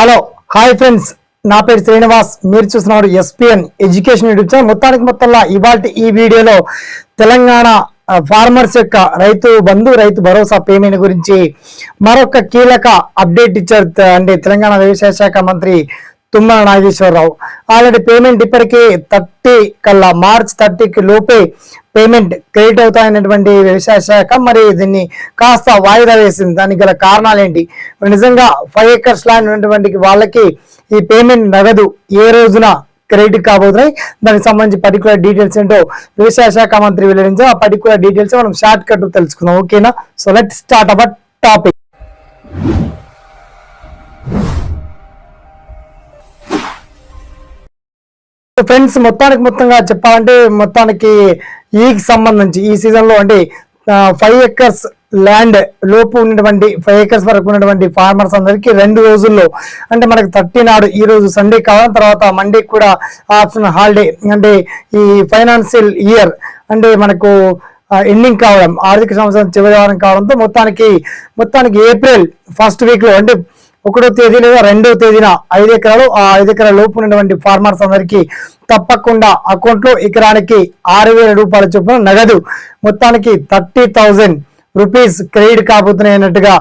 Hello hi friends. నా పేరు శ్రీనివాస్. మీరు చూస్తున్నారు ఎస్పిఎన్ ఎడ్యుకేషన్ యూట్యూబ్ ఛానల్. మొత్తానికి మొత్తంలో ఇవాళ ఈ వీడియోలో తెలంగాణ ఫార్మర్స్ యొక్క రైతు బంధు రైతు భరోసా పేమెంట్ గురించి మరొక కీలక అప్డేట్ ఇచ్చారు అంటే తెలంగాణ వ్యవసాయ శాఖ మంత్రి తుమ్మల నాగేశ్వరరావు. ఆల్రెడీ పేమెంట్ ఇప్పటికే థర్టీ కల్లా మార్చ్ థర్టీకి లోపే పేమెంట్ క్రెడిట్ అవుతాయన్నటువంటి వ్యవసాయ శాఖ మరి దీన్ని కాస్త వాయిదా వేసింది. దానికి గల కారణాలు ఏంటి నిజంగా ఫైవ్ ఎకర్స్ ల్యాండ్ ఉన్నటువంటి వాళ్ళకి ఈ పేమెంట్ నగదు ఏ రోజున క్రెడిట్ కాబోతున్నాయి? దానికి సంబంధించి పర్టికులర్ డీటెయిల్స్ ఏంటో వ్యవసాయ శాఖ మంత్రి వెల్లడించారు. ఆ పర్టికులర్ డీటెయిల్స్ మనం షార్ట్ కట్ తెలుసుకుందాం. ఓకేనా so let start our topic friends మొత్తానికి మొత్తంగా చెప్పాలంటే మొత్తానికి ఈ సంబంధించి ఈ సీజన్లో అంటే ఫైవ్ ఎకర్స్ ల్యాండ్ లోపు ఉన్నటువంటి ఫైవ్ ఎకర్స్ వరకు ఉన్నటువంటి ఫార్మర్స్ అందరికీ రెండు రోజుల్లో అంటే మనకు థర్టీ నాడు ఈ రోజు సండే కావడం తర్వాత మండే కూడా ఆప్షన్ హాలిడే అంటే ఈ ఫైనాన్షియల్ ఇయర్ అంటే మనకు ఎండింగ్ కావడం ఆర్థిక సంవత్సరం చివరి వారం కావడంతో మొత్తానికి మొత్తానికి ఏప్రిల్ ఫస్ట్ వీక్లో అంటే ఒకటో తేదీ లేదా రెండో తేదీన ఐదు ఎకరాలు ఆ ఐదు ఎకరాల లోపు ఉన్నటువంటి ఫార్మర్స్ అందరికీ తప్పకుండా అకౌంట్లో ఎకరానికి ఆరు వేల రూపాయల చొప్పున నగదు. మొత్తానికి థర్టీ థౌజండ్ రూపీస్ క్రెడిట్ కాబోతున్నాయి అన్నట్టుగా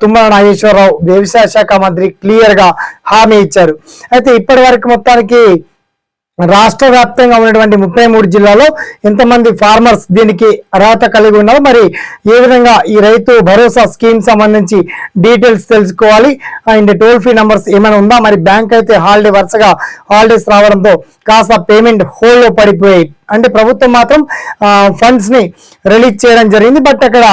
తుమ్మల నాగేశ్వరరావు వ్యవసాయ శాఖ మంత్రి క్లియర్గా హామీ ఇచ్చారు. అయితే ఇప్పటి వరకు మొత్తానికి రాష్ట్ర వ్యాప్తంగా ఉన్నటువంటి ముప్పై మూడు జిల్లాలో ఎంతమంది ఫార్మర్స్ దీనికి అర్హత కలిగి ఉన్నారు మరి ఏ విధంగా ఈ రైతు భరోసా స్కీమ్ సంబంధించి డీటెయిల్స్ తెలుసుకోవాలి? అండ్ టోల్ ఫ్రీ నంబర్స్ ఏమైనా ఉందా? మరి బ్యాంక్ అయితే హాలిడే వరుసగా హాలిడేస్ రావడంతో కాస్త పేమెంట్ హోల్డ్లో పడిపోయాయి. అంటే ప్రభుత్వం మాత్రం ఫండ్స్ని రిలీజ్ చేయడం జరిగింది. బట్ అక్కడ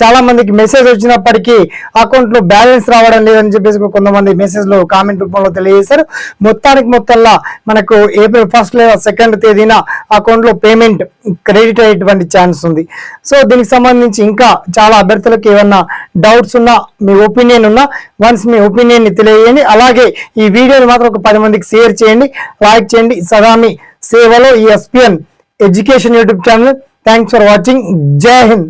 చాలా మందికి మెసేజ్ వచ్చినప్పటికీ అకౌంట్లో బ్యాలెన్స్ రావడం లేదని చెప్పేసి కొంతమంది మెసేజ్లో కామెంట్ రూపంలో తెలియజేశారు. మొత్తానికి మొత్తంలో మనకు ఏప్రిల్ ఫస్ట్ లేదా సెకండ్ తేదీన అకౌంట్లో పేమెంట్ క్రెడిట్ అయ్యేటువంటి ఛాన్స్ ఉంది. సో దీనికి సంబంధించి ఇంకా చాలా అభ్యర్థులకు ఏమన్నా డౌట్స్ ఉన్నా మీ ఒపీనియన్ ఉన్నా వన్స్ మీ ఒపీనియన్ని తెలియజేయండి. అలాగే ఈ వీడియోని మాత్రం ఒక పది మందికి షేర్ చేయండి లైక్ చేయండి. సదా మీ సేవలో ఈ SPN education YouTube channel thanks for watching జై హింద్